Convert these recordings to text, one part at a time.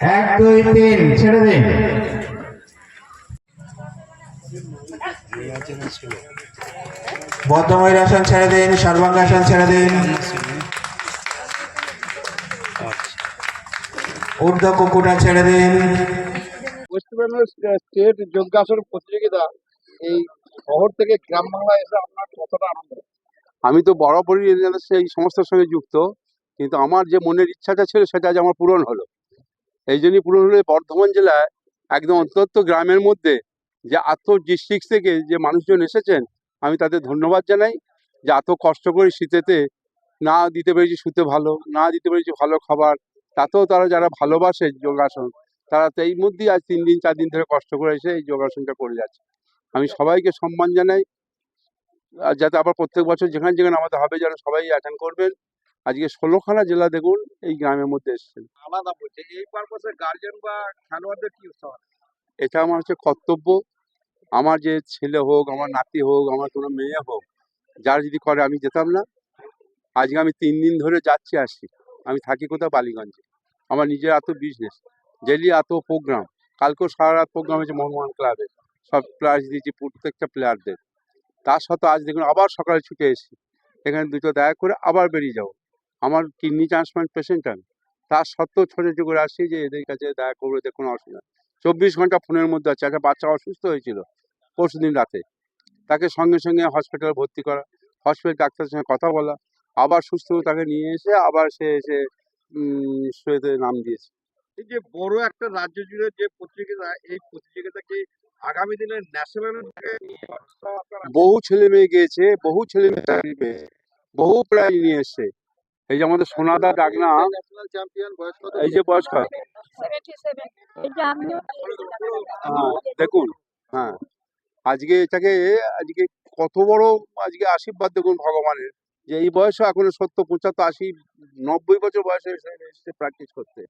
এক দুই তিন ছেড়ে দিন। বদ্ধময়ূরাসন ছেড়ে দিন সর্বাঙ্গাসন ছেড়ে দিন। ঊর্ধ্ব কুকুটা ছেড়ে দিন। ওয়েস্ট বেঙ্গল স্টেট যোগাসন প্রতিযোগিতা এই শহর থেকে গ্রাম বাংলায় এসে আপনার কতটা আনন্দ? আমি তো বরাবরই সেই সংস্থার সঙ্গে যুক্ত কিন্তু আমার যে মনের ইচ্ছাটা ছিল সেটা আজ আমার পূরণ হলো। এই জন্যই পূরণ হলো বর্ধমান জেলায় একদম অন্তত গ্রামের মধ্যে যে এত ডিস্ট্রিক্ট থেকে যে মানুষজন এসেছেন, আমি তাদের ধন্যবাদ জানাই যে এত কষ্ট করে শীতেতে না দিতে পেরেছি শুতে ভালো, না দিতে পেরেছি ভালো খাবার, তাতেও তারা যারা ভালোবাসে যোগাসন, তারা তো এই মধ্যেই আজ তিন দিন, চার দিন ধরে কষ্ট করে এসে এই যোগাসনটা করে যাচ্ছে। আমি সবাইকে সম্মান জানাই, আর যাতে আবার প্রত্যেক বছর যেখানে যেখানে আমাদের হবে, যেন সবাই অ্যাটেন্ড করবেন। আজকে ষোলোখানা জেলা দেখুন এই গ্রামের মধ্যে এসেছেন। আলাদা বলছে এই পারপাসে গার্জেন বা খেলোয়াড়দের কি এটা আমার হচ্ছে কর্তব্য। আমার যে ছেলে হোক আমার নাতি হোক আমার কোনো মেয়ে হোক যার যদি করে আমি যেতাম না। আজকে আমি তিন দিন ধরে যাচ্ছি আসছি। আমি থাকি কোথাও বালিগঞ্জে। আমার নিজের এত বিজনেস ডেলি এত প্রোগ্রাম কালকেও সারা রাত প্রোগ্রাম হয়েছে মোহনবাগান ক্লাবে সব প্লেয়ার্স দিয়েছি প্রত্যেকটা প্লেয়ারদের তার সত্ত্বেও আজ দেখুন আবার সকালে ছুটে এসেছি। এখানে দুটো দেখা করে আবার বেরিয়ে যাব। আমার কিডনি ট্রান্সপ্লান্ট পেশেন্ট আমি তার সত্ত্বেও ছোটো করে আসছি যে এদের কাছে দেখা করব এদের কোনো অসুবিধা। চব্বিশ ঘণ্টা ফোনের মধ্যে আছে। একটা বাচ্চা অসুস্থ হয়েছিল পরশু দিন রাতে। তাকে সঙ্গে সঙ্গে হসপিটালে ভর্তি করা হসপিটাল ডাক্তারের সঙ্গে কথা বলা আবার সুস্থ তাকে নিয়ে এসে আবার সে এসে শুয়েতে নাম দিয়েছে। এই যে বড় একটা রাজ্য জুড়ে যে প্রতিযোগিতা এই প্রতিযোগিতা কি আগামী দিনে ন্যাশনাল বহু ছেলে মেয়ে গিয়েছে বহু ছেলে মেয়ে চাকরি পেয়েছে বহু প্রায় নিয়ে এসছে। এই যে আমাদের সোনাদা ডাকনা এই যে বয়স্ক। হ্যাঁ, দেখুন হ্যাঁ। আজকে এটাকে আজকে কত বড় আজকে আশীর্বাদ দেখুন ভগবানের যে এই বয়সে এখন সত্তর পঁচাত্তর আশি নব্বই বছর বয়সে এসে প্র্যাকটিস করতে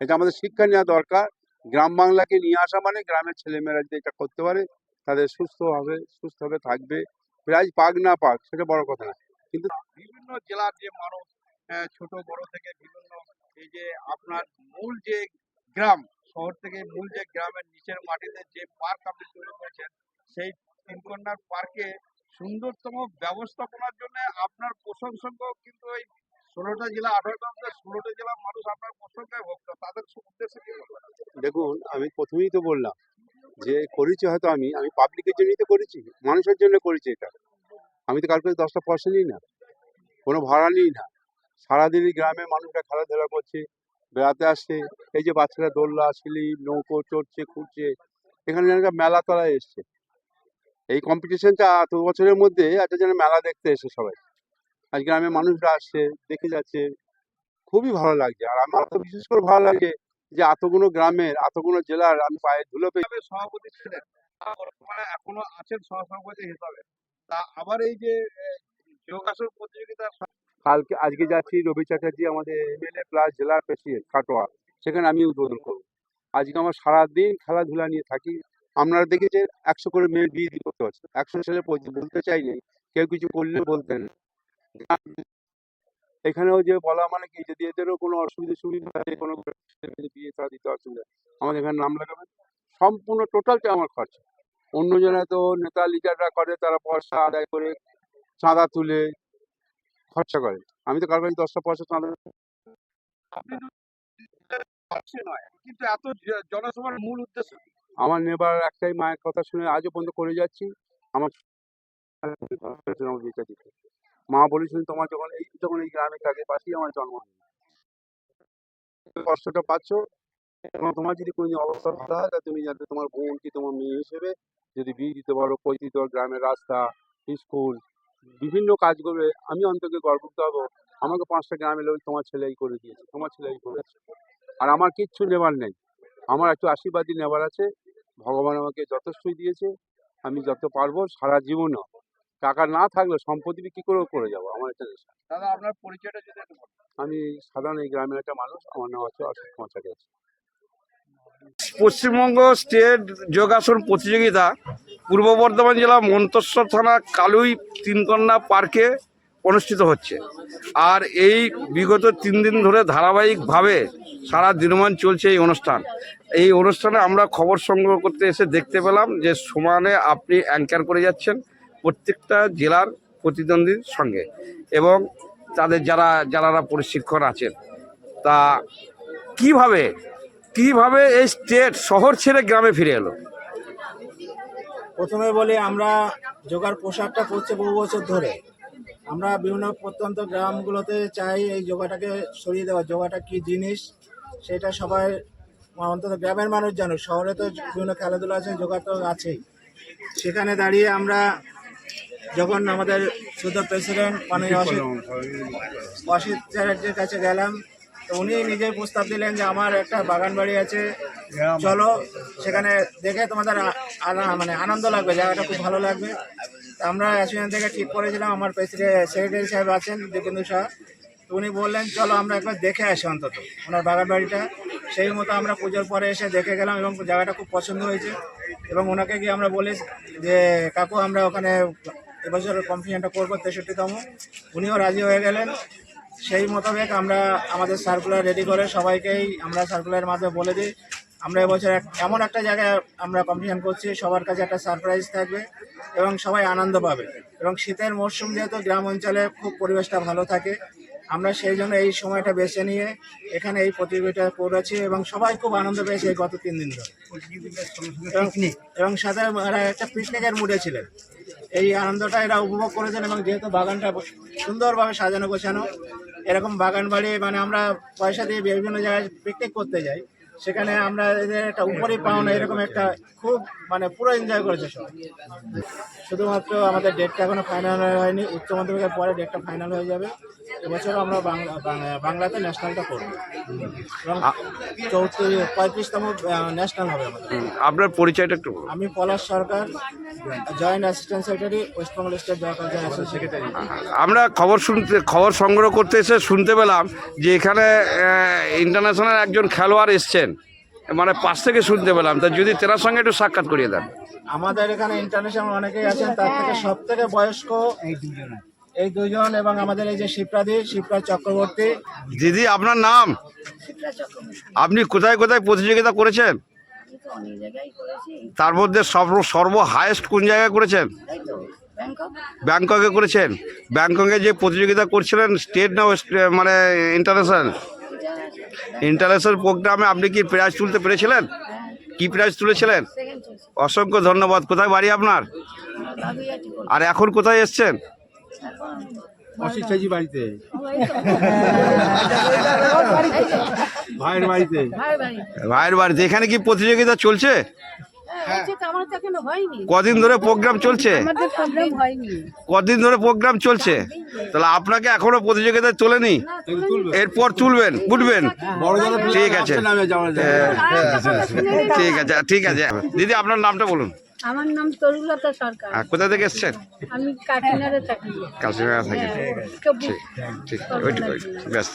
এটা আমাদের শিক্ষা নেওয়া দরকার গ্রাম বাংলাকে নিয়ে আসা মানে গ্রামের ছেলেমেয়েরা যদি এটা করতে পারে তাদের সুস্থ হবে সুস্থভাবে থাকবে। প্রাইজ পাক না পাক সেটা বড় কথা না। কিন্তু বিভিন্ন জেলার যে মানুষ ছোট, বড় থেকে বিভিন্ন এই যে আপনার মূল যে গ্রাম, শহর থেকে মূল যে গ্রামের নিচের মাটিতে যে পার্ক আপনি তৈরি করেছেন, সেই তিনকন্যার পার্কে সুন্দরতম ব্যবস্থাপনার জন্য আপনার প্রশংসক কিন্তু এই ষোলোটা জেলা আঠারোটা ষোলোটা জেলার মানুষ আপনার প্রশংসায় ভক্ত। তাদের উদ্দেশ্যে কি? দেখুন, আমি প্রথমেই তো বললাম যে করেছি হয়তো আমি আমি পাবলিকের জন্যই তো করেছি, মানুষের জন্য করেছি এটা। আমি তো কার কাছে দশটা পয়সা নিই না, কোনো ভাড়া নিই না। সারাদিনই গ্রামে মানুষরা খেলাধুলা করছে, বেড়াতে আসছে। এই যে বাচ্চারা দোল্লা সিলিপ নৌকো চড়ছে ঘুরছে এখানে যেন মেলা তলায় এসছে। এই কম্পিটিশনটা এত বছরের মধ্যে একটা যেন মেলা দেখতে এসে সবাই। আজ গ্রামে মানুষরা আসছে, দেখে যাচ্ছে। খুবই ভালো লাগছে। আর আমার তো বিশেষ করে ভালো লাগে যে এতগুলো গ্রামের, এতগুলো জেলার আমি পায়ে ধুলো পেয়ে সভাপতি ছিলেন। এখনও আছেন সহসভাপতি হিসাবে। তা আবার এই যে যোগাসন প্রতিযোগিতার কালকে, আজকে যাচ্ছি রবি চ্যাটার্জি, আমাদের এমএলএ প্লাস জেলার প্রেসিডেন্ট কাটোয়া। সেখানে আমি উদ্বোধন করব। আজকে আমার সারাদিন খেলাধুলা নিয়ে থাকি। আপনারা দেখেছেন, একশো করে মেয়ের বিয়ে দিতে করতে হচ্ছে একশো ছেলে বলতে- চাইলে কেউ কিছু করলে বলতেন এখানেও যে বলা মানে কি, যদি এদেরও কোনো অসুবিধা সুবিধা কোনো বিয়ে তারা দিতে অসুবিধা আমাদের এখানে নাম লাগাবেন। সম্পূর্ণ টোটালটা আমার খরচা। অন্য জনে তো নেতা লিডাররা করে, তারা পয়সা আদায় করে, চাঁদা তুলে খরচা করে। আমি তো কারও কাছে দশটা পয়সা চাঁদা কিন্তু এত জনসভার মূল উদ্দেশ্য আমার নেবার একটাই মায়ের কথা শুনে আজও পর্যন্ত করে যাচ্ছি। আমার মা বলেছিলেন তোমার যখন এই যখন এই গ্রামে থাকে পাশেই আমার জন্ম। কষ্টটা পাচ্ছ। এবং তোমার যদি কোনো অবস্থা ভালো হয় তা তুমি যাতে তোমার বোন কি তোমার মেয়ে হিসেবে যদি বিয়ে দিতে পারো পৈ দিতে পারো গ্রামের রাস্তা স্কুল বিভিন্ন কাজ করবে আমি অন্তকে গর্বিত হব। আমাকে পাঁচটা গ্রামে লোক তোমার ছেলেই করে দিয়েছে তোমার ছেলেই করেছে আর আমার কিচ্ছু নেবার নেই। আমার একটু আশীর্বাদই নেবার আছে। ভগবান আমাকে যথেষ্টই দিয়েছে। আমি যত পারব সারা জীবনও। টাকা না থাকলে সম্পত্তি বিক্রি করেও করে যাব আমার একটা নেশা। দাদা আপনার পরিচয়টা যদি আমি সাধারণ এই গ্রামের একটা মানুষ। আমার নাম হচ্ছে অশোক কুমার চ্যাটার্জি পশ্চিমবঙ্গ স্টেট যোগাসন প্রতিযোগিতা পূর্ব বর্ধমান জেলা মন্তেশ্বর থানা কালুই তিনকন্যা পার্কে অনুষ্ঠিত হচ্ছে। আর এই বিগত তিন দিন ধরে ধারাবাহিকভাবে সারা দিনমান চলছে এই অনুষ্ঠান। এই অনুষ্ঠানে আমরা খবর সংগ্রহ করতে এসে দেখতে পেলাম যে সমানে আপনি অ্যাঙ্কার করে যাচ্ছেন প্রত্যেকটা জেলার প্রতিদ্বন্দ্বীর সঙ্গে এবং তাদের যারা যারা প্রশিক্ষণ আছেন, তা কীভাবে কীভাবে এই স্টেট শহর ছেড়ে গ্রামে ফিরে এলো? প্রথমে বলি, আমরা যোগার পোশাকটা করছে বহু বছর ধরে। আমরা বিভিন্ন প্রত্যন্ত গ্রামগুলোতে চাই এই যোগাটাকে সরিয়ে দেওয়া। যোগাটা কি জিনিস, সেটা সবাই অন্তত গ্রামের মানুষ জানুক। শহরে তো বিভিন্ন খেলাধুলা আছে যোগা তো আছেই। সেখানে দাঁড়িয়ে আমরা যখন আমাদের শুদ্ধ প্রেসিডেন্ট, মাননীয় অসিত অসিত চ্যাটার্জির কাছে গেলাম তো উনি নিজেই প্রস্তাব দিলেন যে আমার একটা বাগান বাড়ি আছে। চলো, সেখানে দেখে তোমাদের মানে আনন্দ লাগবে, জায়গাটা খুব ভালো লাগবে। আমরা অ্যাসোসিয়েশন থেকে ঠিক করেছিলাম, আমার সেক্রেটারি সাহেব আছেন, দীপেন্দু তো উনি বললেন, চলো আমরা একবার দেখে আসি অন্তত ওনার বাগান বাড়িটা। সেই মতো আমরা পুজোর পরে এসে দেখে গেলাম এবং জায়গাটা খুব পছন্দ হয়েছে। এবং ওনাকে গিয়ে আমরা বলি, যে, কাকু, আমরা ওখানে এবছর কম্পিটিশনটা করব তেষট্টিতম। উনিও রাজি হয়ে গেলেন। সেই মোতাবেক আমরা আমাদের সার্কুলার রেডি করে সবাইকেই আমরা সার্কুলারের মাধ্যমে বলে দিই। আমরা এবছর এমন একটা জায়গায় আমরা কম্পিটিশন করছি, সবার কাছে একটা সারপ্রাইজ থাকবে এবং সবাই আনন্দ পাবে। এবং শীতের মরশুম যেহেতু গ্রাম অঞ্চলে খুব পরিবেশটা ভালো থাকে, আমরা সেই জন্য এই সময়টা বেছে নিয়ে এখানে এই প্রতিযোগিতা করেছি এবং সবাই খুব আনন্দ পেয়েছে এই গত তিন দিন ধরে। এবং- সাথে একটা পিকনিকের মুডে ছিলেন। এই আনন্দটা এরা উপভোগ করেছেন এবং যেহেতু বাগানটা সুন্দরভাবে সাজানো গোছানো এরকম বাগান বাড়ি মানে আমরা পয়সা দিয়ে বিভিন্ন জায়গায় পিকনিক করতে যাই। সেখানে আমরা এদের একটা উপরে পাওনা এরকম একটা খুব মানে পুরো এনজয় করেছে সবাই। শুধুমাত্র আমাদের ডেটটা এখনও ফাইনাল হয়নি উচ্চ মাধ্যমিকের পরে ডেটটা ফাইনাল হয়ে যাবে। এবছর আমরা বাংলা বাংলা- বাংলাতে ন্যাশনালটা করব। এবং চৌত্রিশ পঁয়ত্রিশতম ন্যাশনাল হবে আমাদের। আপনার পরিচয়টা একটু আমি Palash Sarkar joint assistant secretary west Bengal state জয় কালচার সেক্রেটারি আমরা খবর শুনতে খবর সংগ্রহ করতে এসে শুনতে পেলাম যে এখানে ইন্টারন্যাশনাল একজন খেলোয়াড় এসছেন। মানে পাশ থেকে শুনতে পেলাম। তা যদি তেনার সঙ্গে একটু সাক্ষাৎ করিয়ে দেন। আমাদের এখানে ইন্টারন্যাশনাল অনেকেই আছেন তার থেকে সব থেকে বয়স্ক এই দুজন এই দুজন এবং আমাদের এই যে শিপ্রাদি শিপ্রা চক্রবর্তী। দিদি আপনার নাম? আপনি কোথায় কোথায় প্রতিযোগিতা করেছেন? তার মধ্যে সর্ব সর্ব হায়েস্ট কোন জায়গায় করেছেন? ব্যাংকক ব্যাংককে করেছেন? ব্যাংককে যে প্রতিযোগিতা করছিলেন স্টেট না মানে ইন্টারন্যাশনাল ইন্টারন্যাশনাল প্রোগ্রামে আপনি কি প্রাইজ তুলতে পেরেছিলেন? কি প্রাইজ তুলেছিলেন? অসংখ্য ধন্যবাদ। কোথায় বাড়ি আপনার? আর এখন কোথায় এসছেন? অশিক্ষাজি বাড়িতে। ভাইয়ের বাড়িতে। ভাই ভাই ভাইয়ের বাড়িতে। এখানে কি প্রতিযোগিতা চলছে? হ্যাঁ, কদিন ধরে প্রোগ্রাম চলছে? কদিন ধরে প্রোগ্রাম চলছে? তাহলে আপনাকে এখনও প্রতিযোগিতায় তোলেনি? না এরপর তুলবেন উঠবেন? বড় ঠিক আছে। নামে যাওয়া যায় ঠিক আছে ঠিক আছে। দিদি আপনার নামটা বলুন। আমার নাম তরুলতা সরকার। আর কোথা থেকে এসছেন? আমি থাকি। থেকে। হ্যাঁ, ঠিক ব্যাস।